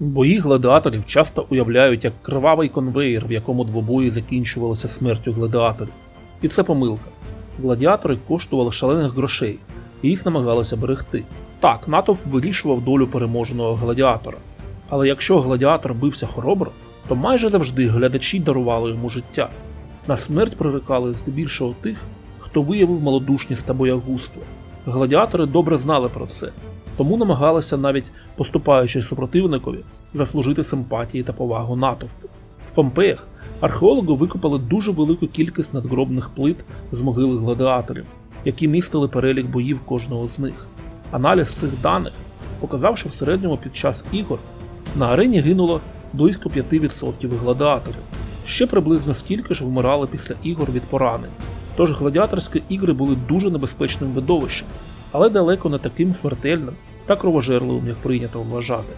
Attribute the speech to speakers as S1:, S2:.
S1: Бої гладіаторів часто уявляють як кривавий конвеєр, в якому двобої закінчувалися смертю гладіаторів. І це помилка. Гладіатори коштували шалених грошей, і їх намагалися берегти. Так, натовп вирішував долю переможеного гладіатора. Але якщо гладіатор бився хоробро, то майже завжди глядачі дарували йому життя. На смерть пририкали здебільшого тих, хто виявив малодушність та боягузтво. Гладіатори добре знали про це, тому намагалися навіть поступаючись супротивникові заслужити симпатії та повагу натовпу. В Помпеях археологи викопали дуже велику кількість надгробних плит з могили гладіаторів, які містили перелік боїв кожного з них. Аналіз цих даних показав, що в середньому під час ігор на арені гинуло близько 5% гладіаторів. Ще приблизно стільки ж вмирали після ігор від поранень. Тож гладіаторські ігри були дуже небезпечним видовищем, але далеко не таким смертельним та кровожерливим, як прийнято вважати.